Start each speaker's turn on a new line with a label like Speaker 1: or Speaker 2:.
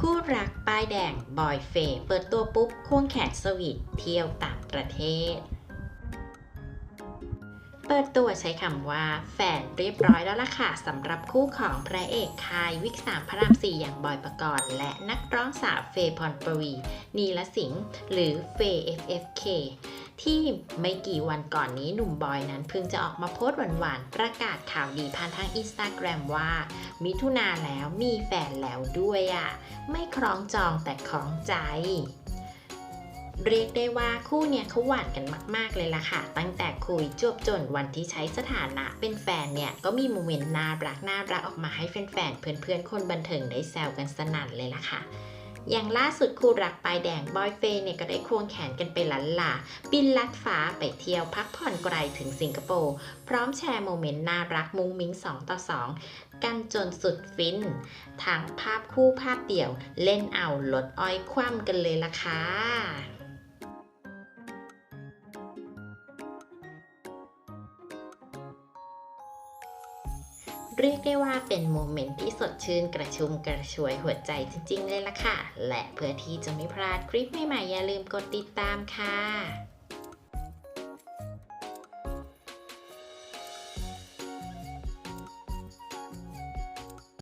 Speaker 1: คู่รักป้ายแดง บอยเฟย์เปิดตัวปุ๊บ ควงแขนสวีทเที่ยวต่างประเทศ เปิดตัวใช้คำว่า แฟนเรียบร้อยแล้วล่ะค่ะสำหรับคู่ของพระเอกคายวิกสามพระรามสี่อย่างบอยประกรณ์และนักร้องสาวเฟย์พรปวี นีละสิงห์หรือเฟย์ FFK ที่ไม่กี่วันก่อนนี้หนุ่มบอยนั้นเพิ่งจะออกมาโพสต์หวานๆ ประกาศข่าวดีผ่านทางอินสตาแกรมว่า มิถุนาแล้วมีแฟนแล้วด้วยอะ่ะ ไม่คล้องจองแต่คล้องใจเรียกได้ว่าคู่เนี่ยเขาหวานกันมาก ๆ เลยล่ะค่ะ ตั้งแต่คุยจวบจนวันที่ใช้สถานะเป็นแฟนเนี่ย ก็มีโมเมนต์น่ารักน่ารักออกมาให้แฟนๆเพื่อนๆ คนบันเทิงได้แซวกันสนั่นเลยล่ะค่ะ อย่างล่าสุดคู่รักปลายแดงบอยเฟย์เนี่ยก็ได้ควงแขนกันไปลันลาบินลัดฟ้าไปเที่ยวพักผ่อนไกลถึงสิงคโปร์ พร้อมแชร์โมเมนต์น่ารักมุ้งมิ้ง 2 ต่อ 2 กันจนสุดฟินทั้งภาพคู่ภาพเดี่ยว เล่นเอาลดอ้อยคว่ำกันเลยล่ะค่ะ เรียกได้ว่าเป็นโมเมนต์ที่สดชื่นกระชุ่มกระชวยหัวใจจริงๆเลยล่ะค่ะ และเพื่อที่จะไม่พลาดคลิปใหม่ๆอย่าลืมกดติดตามค่ะ